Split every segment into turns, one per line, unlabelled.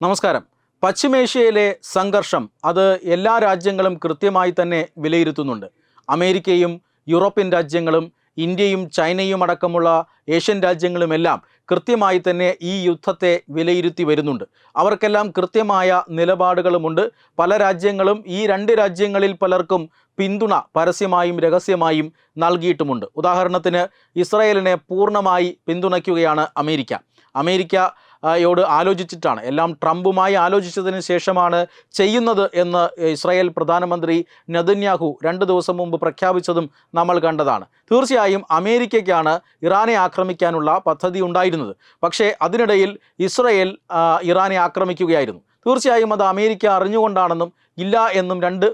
നമസ്കാരം. പശ്ചിമേഷ്യയിലെ സംഘർഷം അത് എല്ലാ രാജ്യങ്ങളും കൃത്യമായി തന്നെ വിലയിരുത്തുന്നുണ്ട്. അമേരിക്കയും യൂറോപ്യൻ രാജ്യങ്ങളും ഇന്ത്യയും ചൈനയും അടക്കമുള്ള ഏഷ്യൻ രാജ്യങ്ങളുമെല്ലാം കൃത്യമായി തന്നെ ഈ യുദ്ധത്തെ വിലയിരുത്തി വരുന്നുണ്ട്. അവർക്കെല്ലാം കൃത്യമായ നിലപാടുകളുമുണ്ട്. പല രാജ്യങ്ങളും ഈ രണ്ട് രാജ്യങ്ങളിൽ പലർക്കും പിന്തുണ പരസ്യമായും രഹസ്യമായും നൽകിയിട്ടുമുണ്ട്. ഉദാഹരണത്തിന് ഇസ്രയേലിനെ പൂർണമായി പിന്തുണയ്ക്കുകയാണ് അമേരിക്ക. അമേരിക്ക യോട് ആലോചിച്ചിട്ടാണ്. എല്ലാം ട്രംപുമായി ആലോചിച്ചതിന് ശേഷമാണ് ചെയ്യുന്നത് എന്ന് ഇസ്രായേൽ പ്രധാനമന്ത്രി നദന്യാഹു രണ്ട് ദിവസം മുമ്പ് പ്രഖ്യാപിച്ചതും നമ്മൾ കണ്ടതാണ്. തീർച്ചയായും അമേരിക്കയ്ക്കാണ് ഇറാനെ ആക്രമിക്കാനുള്ള പദ്ധതി ഉണ്ടായിരുന്നത്. പക്ഷേ അതിനിടയിൽ ഇസ്രയേൽ ഇറാനെ ആക്രമിക്കുകയായിരുന്നു. തീർച്ചയായും അത് അമേരിക്ക അറിഞ്ഞുകൊണ്ടാണെന്നും ഇല്ല എന്നും രണ്ട്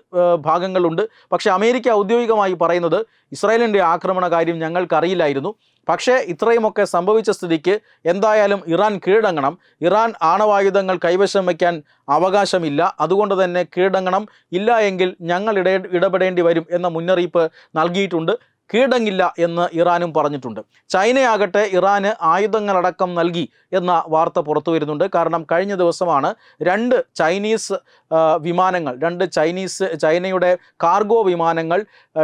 ഭാഗങ്ങളുണ്ട്. പക്ഷേ അമേരിക്ക ഔദ്യോഗികമായി പറയുന്നത് ഇസ്രായേലിന്റെ ആക്രമണ കാര്യം ഞങ്ങൾക്കറിയില്ലായിരുന്നു. പക്ഷേ ഇത്രയുമൊക്കെ സംഭവിച്ച സ്ഥിതിക്ക് എന്തായാലും ഇറാൻ കീഴടങ്ങണം. ഇറാൻ ആണവായുധങ്ങൾ കൈവശം വയ്ക്കാൻ അവകാശമില്ല. അതുകൊണ്ട് തന്നെ കീഴടങ്ങണം. ഇല്ല എങ്കിൽ ഞങ്ങൾ ഇട ഇടപെടേണ്ടി വരും എന്ന മുന്നറിയിപ്പ് നൽകിയിട്ടുണ്ട്. കീഴടങ്ങില്ല എന്ന് ഇറാനും പറഞ്ഞിട്ടുണ്ട്. ചൈനയാകട്ടെ ഇറാന് ആയുധങ്ങളടക്കം നൽകി എന്ന വാർത്ത പുറത്തു വരുന്നുണ്ട്. കാരണം കഴിഞ്ഞ ദിവസമാണ് രണ്ട് ചൈനീസ് വിമാനങ്ങൾ രണ്ട് ചൈനീസ് ചൈനയുടെ കാർഗോ വിമാനങ്ങൾ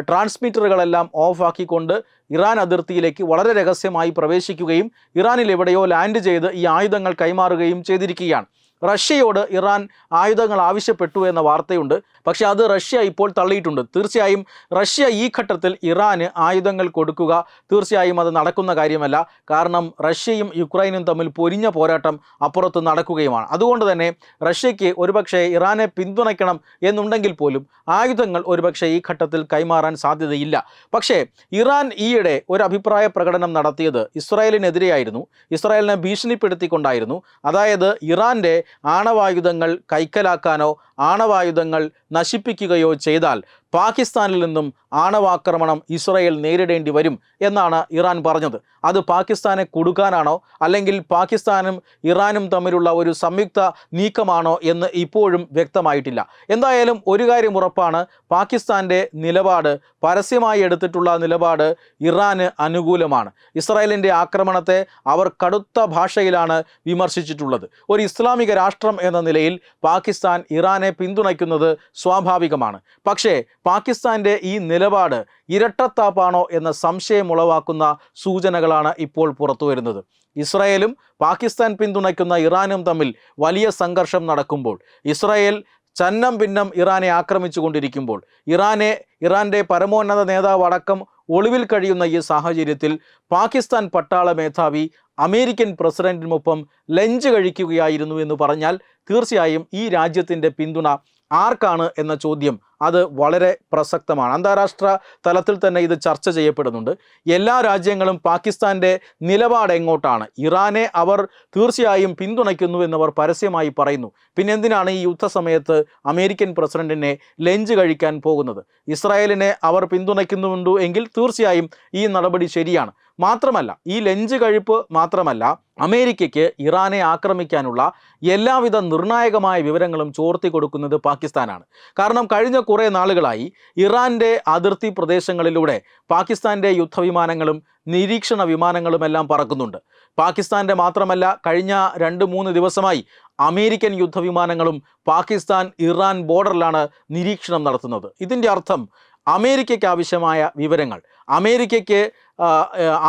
ട്രാൻസ്മിറ്ററുകളെല്ലാം ഓഫാക്കിക്കൊണ്ട് ഇറാൻ അതിർത്തിയിലേക്ക് വളരെ രഹസ്യമായി പ്രവേശിക്കുകയും ഇറാനിൽ എവിടെയോ ലാൻഡ് ചെയ്ത് ഈ ആയുധങ്ങൾ കൈമാറുകയും ചെയ്തിരിക്കുകയാണ്. റഷ്യയോട് ഇറാൻ ആയുധങ്ങൾ ആവശ്യപ്പെട്ടു എന്ന വാർത്തയുണ്ട്. പക്ഷെ അത് റഷ്യ ഇപ്പോൾ തള്ളിയിട്ടുണ്ട്. തീർച്ചയായും റഷ്യ ഈ ഘട്ടത്തിൽ ഇറാന് ആയുധങ്ങൾ കൊടുക്കുക തീർച്ചയായും അത് നടക്കുന്ന കാര്യമല്ല. കാരണം റഷ്യയും യുക്രൈനും തമ്മിൽ പൊരിഞ്ഞ പോരാട്ടം അപ്പുറത്ത് നടക്കുകയുമാണ്. അതുകൊണ്ട് തന്നെ റഷ്യയ്ക്ക് ഒരുപക്ഷെ ഇറാനെ പിന്തുണയ്ക്കണം എന്നുണ്ടെങ്കിൽ പോലും ആയുധങ്ങൾ ഒരുപക്ഷെ ഈ ഘട്ടത്തിൽ കൈമാറാൻ സാധ്യതയില്ല. പക്ഷേ ഇറാൻ ഈയിടെ ഒരു അഭിപ്രായ പ്രകടനം നടത്തിയത് ഇസ്രായേലിനെതിരെയായിരുന്നു. ഇസ്രായേലിനെ ഭീഷണിപ്പെടുത്തിക്കൊണ്ടായിരുന്നു. അതായത് ഇറാന്റെ ആണവായുധങ്ങൾ കൈക്കലാക്കാനോ ആണവായുധങ്ങൾ നശിപ്പിക്കുകയോ ചെയ്താൽ പാകിസ്ഥാനിൽ നിന്നും ആണവാക്രമണം ഇസ്രയേൽ നേരിടേണ്ടി വരും എന്നാണ് ഇറാൻ പറഞ്ഞത്. അത് പാകിസ്ഥാനെ കൊടുക്കാനാണോ അല്ലെങ്കിൽ പാകിസ്ഥാനും ഇറാനും തമ്മിലുള്ള ഒരു സംയുക്ത നീക്കമാണോ എന്ന് ഇപ്പോഴും വ്യക്തമായിട്ടില്ല. എന്തായാലും ഒരു കാര്യം ഉറപ്പാണ് പാകിസ്ഥാന്റെ നിലപാട് പരസ്യമായി എടുത്തിട്ടുള്ള നിലപാട് ഇറാന് അനുകൂലമാണ്. ഇസ്രായേലിന്റെ ആക്രമണത്തെ അവർ കടുത്ത ഭാഷയിലാണ് വിമർശിച്ചിട്ടുള്ളത്. ഒരു ഇസ്ലാമിക രാഷ്ട്രം എന്ന നിലയിൽ പാകിസ്ഥാൻ ഇറാനെ പിന്തുണയ്ക്കുന്നത് സ്വാഭാവികമാണ്. പക്ഷേ പാകിസ്ഥാന്റെ ഈ നിലപാട് ഇരട്ടത്താപ്പാണോ എന്ന സംശയം ഉളവാക്കുന്ന സൂചനകളാണ് ഇപ്പോൾ പുറത്തുവരുന്നത് ഇസ്രായേലും പാകിസ്ഥാൻ പിന്തുണയ്ക്കുന്ന ഇറാനും തമ്മിൽ വലിയ സംഘർഷം നടക്കുമ്പോൾ ഇസ്രായേൽ ചന്നം ഭിന്നം ഇറാനെ ആക്രമിച്ചു കൊണ്ടിരിക്കുമ്പോൾ ഇറാനെ ഇറാന്റെ പരമോന്നത നേതാവ് അടക്കം ഒളിവിൽ കഴിയുന്ന ഈ സാഹചര്യത്തിൽ പാകിസ്ഥാൻ പട്ടാള മേധാവി അമേരിക്കൻ പ്രസിഡന്റിനൊപ്പം ലഞ്ച് കഴിക്കുകയായിരുന്നു എന്ന് പറഞ്ഞാൽ തീർച്ചയായും ഈ രാജ്യത്തിന്റെ പിന്തുണ ആർക്കാണ് എന്ന ചോദ്യം അത് വളരെ പ്രസക്തമാണ്. അന്താരാഷ്ട്ര തലത്തിൽ തന്നെ ഇത് ചർച്ച ചെയ്യപ്പെടുന്നുണ്ട്. എല്ലാ രാജ്യങ്ങളും പാകിസ്ഥാന്റെ നിലപാട് എങ്ങോട്ടാണ്? ഇറാനെ അവർ തീർച്ചയായും പിന്തുണയ്ക്കുന്നു എന്നവർ പരസ്യമായി പറയുന്നു. പിന്നെ എന്തിനാണ് ഈ യുദ്ധസമയത്ത് അമേരിക്കൻ പ്രസിഡന്റിനെ ലഞ്ച് കഴിക്കാൻ പോകുന്നത്? ഇസ്രായേലിനെ അവർ പിന്തുണയ്ക്കുന്നുണ്ട് എങ്കിൽ തീർച്ചയായും ഈ നടപടി ശരിയാണ്. മാത്രമല്ല ഈ ലഞ്ച് കഴിപ്പ് മാത്രമല്ല അമേരിക്കയ്ക്ക് ഇറാനെ ആക്രമിക്കാനുള്ള എല്ലാവിധ നിർണായകമായ വിവരങ്ങളും ചോർത്തി കൊടുക്കുന്നത് പാകിസ്ഥാനാണ്. കാരണം കഴിഞ്ഞ കുറേ നാളുകളായി ഇറാന്റെ അതിർത്തി പ്രദേശങ്ങളിലൂടെ പാകിസ്ഥാന്റെ യുദ്ധവിമാനങ്ങളും നിരീക്ഷണ വിമാനങ്ങളും എല്ലാം പറക്കുന്നുണ്ട്. പാകിസ്ഥാന്റെ മാത്രമല്ല കഴിഞ്ഞ രണ്ട് മൂന്ന് ദിവസമായി അമേരിക്കൻ യുദ്ധവിമാനങ്ങളും പാകിസ്ഥാൻ ഇറാൻ ബോർഡറിലാണ് നിരീക്ഷണം നടത്തുന്നത്. ഇതിന്റെ അർത്ഥം അമേരിക്കയ്ക്ക് ആവശ്യമായ വിവരങ്ങൾ അമേരിക്കയ്ക്ക്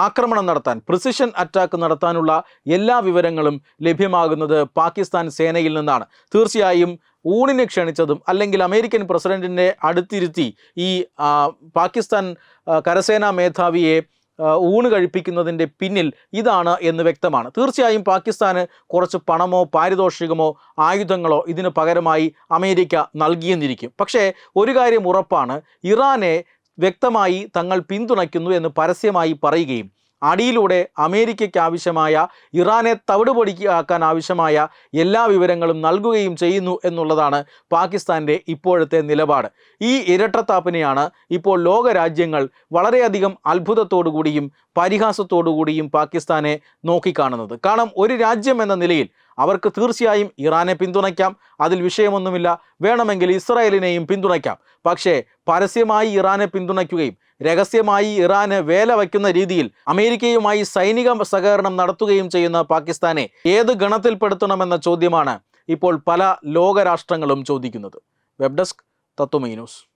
ആക്രമണം നടത്താൻ പ്രിസിഷൻ അറ്റാക്ക് നടത്താനുള്ള എല്ലാ വിവരങ്ങളും ലഭ്യമാകുന്നത് പാകിസ്ഥാൻ സേനയിൽ നിന്നാണ്. തീർച്ചയായും ഊണിന് ക്ഷണിച്ചതും അല്ലെങ്കിൽ അമേരിക്കൻ പ്രസിഡന്റിനെ അടുത്തിരുത്തി ഈ പാകിസ്ഥാൻ കരസേനാ മേധാവിയെ ഊണ് കഴിപ്പിക്കുന്നതിന്റെ പിന്നിൽ ഇതാണ് എന്ന് വ്യക്തമാണ്. തീർച്ചയായും പാകിസ്ഥാന് കുറച്ച് പണമോ പാരിതോഷികമോ ആയുധങ്ങളോ ഇതിന് പകരമായി അമേരിക്ക നൽകിയെന്നിരിക്കും. പക്ഷേ ഒരു കാര്യം ഉറപ്പാണ്. ഇറാനെ വ്യക്തമായി തങ്ങൾ പിന്തുണയ്ക്കുന്നു എന്ന് പരസ്യമായി പറയുകയും അടിയിലൂടെ അമേരിക്കയ്ക്ക് ആവശ്യമായ ഇറാനെ തവിടുപൊടിക്കാക്കാൻ ആവശ്യമായ എല്ലാ വിവരങ്ങളും നൽകുകയും ചെയ്യുന്നു എന്നുള്ളതാണ് പാകിസ്ഥാന്റെ ഇപ്പോഴത്തെ നിലപാട്. ഈ ഇരട്ടത്താപ്പിനെയാണ് ഇപ്പോൾ ലോകരാജ്യങ്ങൾ വളരെയധികം അത്ഭുതത്തോടു കൂടിയും പരിഹാസത്തോടു കൂടിയും പാകിസ്ഥാനെ നോക്കിക്കാണുന്നത്. കാരണം ഒരു രാജ്യം എന്ന നിലയിൽ അവർക്ക് തീർച്ചയായും ഇറാനെ പിന്തുണയ്ക്കാം. അതിൽ വിഷയമൊന്നുമില്ല. വേണമെങ്കിൽ ഇസ്രായേലിനെയും പിന്തുണയ്ക്കാം. പക്ഷേ പരസ്യമായി ഇറാനെ പിന്തുണയ്ക്കുകയും രഹസ്യമായി ഇറാന് വേല വയ്ക്കുന്ന രീതിയിൽ അമേരിക്കയുമായി സൈനിക സഹകരണം നടത്തുകയും ചെയ്യുന്ന പാകിസ്ഥാനെ ഏത് ഗണത്തിൽപ്പെടുത്തണമെന്ന ചോദ്യമാണ് ഇപ്പോൾ പല ലോകരാഷ്ട്രങ്ങളും ചോദിക്കുന്നത്. Web desk Tatwamayi news.